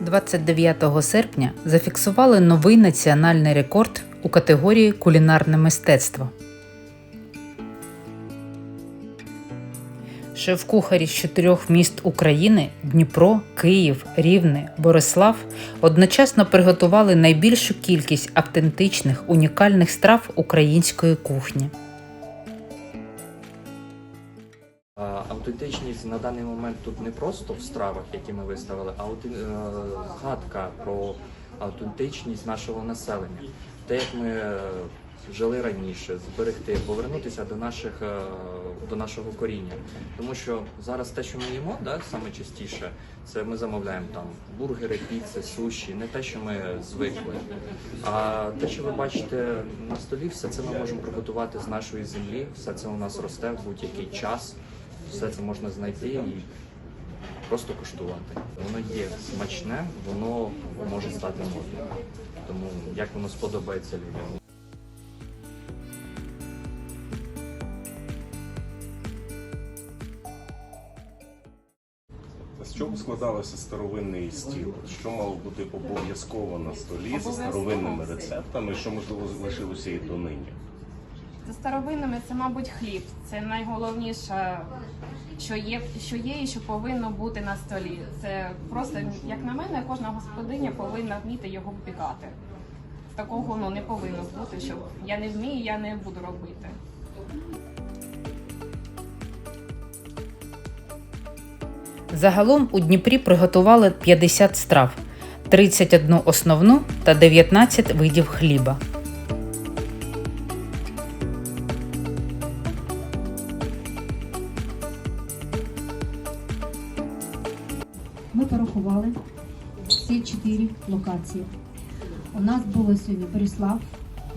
29 серпня зафіксували новий національний рекорд у категорії кулінарне мистецтво. Шеф-кухарі з чотирьох міст України Дніпро, Київ, Рівне, Борислав одночасно приготували найбільшу кількість автентичних унікальних страв української кухні. А, Автентичність на даний момент тут не просто в стравах, які ми виставили, а е, згадка про автентичність нашого населення. Те, як ми е, жили раніше, зберегти, повернутися до наших е, до нашого коріння. Тому що зараз те, що ми їмо, да, саме частіше, це ми замовляємо там бургери, піци, суші, не те, що ми звикли. А те, що ви бачите на столі, все це ми можемо приготувати з нашої землі, все це у нас росте в будь-який час, все це можна знайти і просто куштувати. Воно є смачне, воно може стати модним. Тому як воно сподобається людям. З чого складалося старовинний стіл? Що мало бути обов'язково на столі за старовинними рецептами, що можливо залишилося і донині? За старовинними це, мабуть, хліб. Це найголовніше, що є, що є і що повинно бути на столі. Це просто, як на мене, кожна господиня повинна вміти його випікати. Такого ну, не повинно бути, що я не вмію, я не буду робити. Загалом у Дніпрі приготували 50 страв, 31 основну та 19 видів хліба. Ми порахували всі чотири локації. У нас було сьогодні Борислав,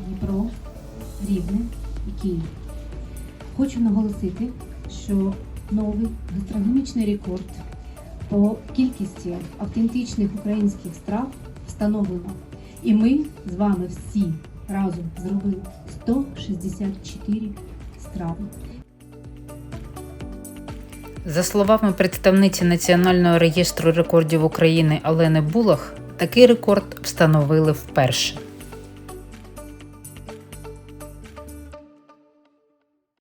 Дніпро, Рівне і Київ. Хочу наголосити, що новий гастрономічний рекорд по кількості автентичних українських страв встановлено. І ми з вами всі разом зробили 164 страви. За словами представниці Національного реєстру рекордів України Олени Булах, такий рекорд встановили вперше.